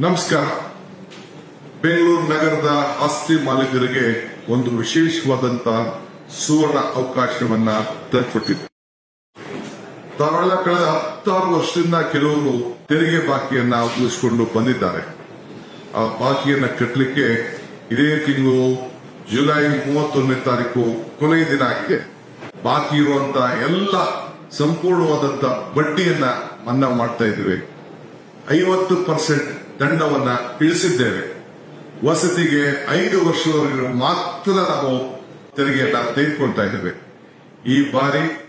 ನಮಸ್ಕಾರ. ಬೆಂಗಳೂರು ನಗರದ ಆಸ್ತಿ ಮಾಲೀಕರಿಗೆ ಒಂದು ವಿಶೇಷವಾದಂತ ಸುವರ್ಣ ಅವಕಾಶವನ್ನ ತಂದುಕೊಟ್ಟಿದೆ ತಾವೆಲ್ಲ ಕಳೆದ ಹತ್ತಾರು ವರ್ಷದಿಂದ ಕೆಲವರು ತೆರಿಗೆ ಬಾಕಿಯನ್ನ ಉಳಿಸಿಕೊಂಡು ಬಂದಿದ್ದಾರೆ. ಆ ಬಾಕಿಯನ್ನ ಕಟ್ಟಲಿಕ್ಕೆ ಇದೇ ತಿಂಗಳು ಜುಲೈ ಮೂವತ್ತೊಂದನೇ ತಾರೀಕು ಕೊನೆಯ ದಿನ ಆಗಿದೆ. ಬಾಕಿ ಇರುವಂತಹ ಎಲ್ಲ ಸಂಪೂರ್ಣವಾದಂತಹ ಬಡ್ಡಿಯನ್ನ ಮನ್ನಾ ಮಾಡ್ತಾ ಇದ್ದೇವೆ. ಐವತ್ತು ಪರ್ಸೆಂಟ್ ದಂಡವನ್ನ ತಿಳಿಸಿದ್ದೇವೆ ವಸತಿಗೆ ಐದು ವರ್ಷದವರೆಗೆ ಮಾತ್ರ ನಾವು ತೆರಿಗೆಯನ್ನ ತೆಗೆದುಕೊಳ್ತಾ ಇದ್ದೇವೆ. ಈ ಬಾರಿ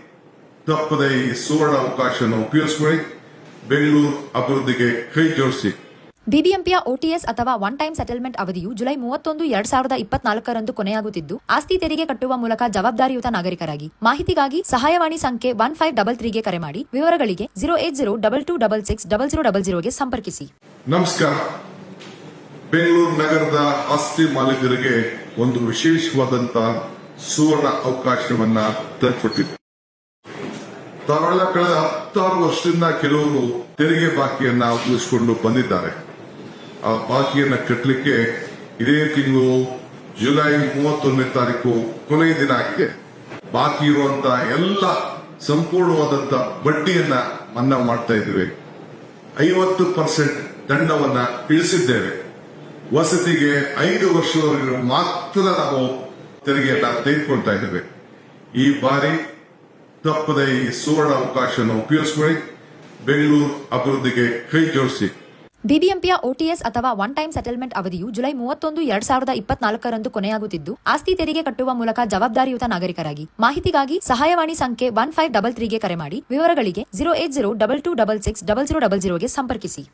ತಪ್ಪದೆ ಈ ಸುವರ್ಣ ಅವಕಾಶವನ್ನು ಉಪಯೋಗಿಸಿಕೊಳ್ಳಿ. ಬೆಂಗಳೂರು ಅಭಿವೃದ್ಧಿಗೆ ಕೈ ಜೋಡಿಸಿ. ಬಿಬಿಎಂಪಿಯ ಓಟಿಎಸ್ ಅಥವಾ ಒನ್ ಟೈಮ್ ಸೆಟಲ್ಮೆಂಟ್ ಅವಧಿಯು ಜುಲೈ ಮೂವತ್ತೊಂದು, ಎರಡ್ ಸಾವಿರದ ಇಪ್ಪತ್ನಾಲ್ಕರಂದು ಕೊನೆಯಾಗುತ್ತಿದ್ದು, ಆಸ್ತಿ ತೆರಿಗೆ ಕಟ್ಟುವ ಮೂಲಕ ಜವಾಬ್ದಾರಿಯುತ ನಾಗರಿಕರಾಗಿ. ಮಾಹಿತಿಗಾಗಿ ಸಹಾಯವಾಣಿ ಸಂಖ್ಯೆ ಒನ್ ಫೈವ್ ಡಬಲ್ ತ್ರೀಗೆ ಕರೆ ಮಾಡಿ. ವಿವರಗಳಿಗೆ zero eight zero double two double six double zero double ಜೀರೋಗೆ ಸಂಪರ್ಕಿಸಿ. ನಮಸ್ಕಾರ. ಬೆಂಗಳೂರು ನಗರದ ಆಸ್ತಿ ಮಾಲೀಕರಿಗೆ ಒಂದು ವಿಶೇಷವಾದಂತಹ ಸುವರ್ಣ ಅವಕಾಶವನ್ನ ತಂದುಕೊಟ್ಟಿದೆ ತಾವೆಲ್ಲ ಕಳೆದ ಹತ್ತಾರು ವರ್ಷದಿಂದ ಕೆಲವರು ತೆರಿಗೆ ಬಾಕಿಯನ್ನ ಉಳಿಸಿಕೊಂಡು ಬಂದಿದ್ದಾರೆ. ಆ ಬಾಕಿಯನ್ನು ಕಟ್ಟಲಿಕ್ಕೆ ಇದೇ ತಿಂಗಳು ಜುಲೈ ಮೂವತ್ತೊಂದನೇ ತಾರೀಕು ಕೊನೆಯ ದಿನ ಆಗಿದೆ. ಬಾಕಿ ಇರುವಂತಹ ಎಲ್ಲ ಸಂಪೂರ್ಣವಾದಂತ ಬಡ್ಡಿಯನ್ನ ಮನ್ನಾ ಮಾಡ್ತಾ ಇದ್ದೇವೆ. ಐವತ್ತು ಪರ್ಸೆಂಟ್ ದಂಡವನ್ನ ಇಳಿಸಿದ್ದೇವೆ. ವಸತಿಗೆ ಐದು ವರ್ಷದವರೆಗೆ ಮಾತ್ರ ನಾವು ತೆರಿಗೆಯನ್ನ ತೆಗೆದುಕೊಳ್ತಾ ಇದ್ದೇವೆ. ಈ ಬಾರಿ ತಪ್ಪದೆ ಈ ಸುವರ್ಣ ಅವಕಾಶವನ್ನು ಉಪಯೋಗಿಸಿಕೊಳ್ಳಿ. ಬೆಂಗಳೂರು ಅಭಿವೃದ್ಧಿಗೆ ಕೈ ಜೋಡಿಸಿ. ಬಿಬಿಎಂಪಿಯ ಒಟಿಎಸ್ ಅಥವಾ ಒನ್ ಟೈಮ್ ಸೆಟಲ್ಮೆಂಟ್ ಅವಧಿಯು ಜುಲೈ ಮೂವತ್ತೊಂದು, ಎರಡ್ ಸಾವಿರದ ಇಪ್ಪತ್ನಾಲ್ಕರಂದು ಕೊನೆಯಾಗುತ್ತಿದ್ದು, ಆಸ್ತಿ ತೆರಿಗೆ ಕಟ್ಟುವ ಮೂಲಕ ಜವಾಬ್ದಾರಿಯುತ ನಾಗರಿಕರಾಗಿ. ಮಾಹಿತಿಗಾಗಿ ಸಹಾಯವಾಣಿ ಸಂಖ್ಯೆ ಒನ್ ಫೈವ್ ಡಬಲ್ ತ್ರೀಗೆ ಕರೆ ಮಾಡಿ, ವಿವರಗಳಿಗೆ zero eight zero double two double six double zero double ಜೀರೋಗೆ ಸಂಪರ್ಕಿಸಿ.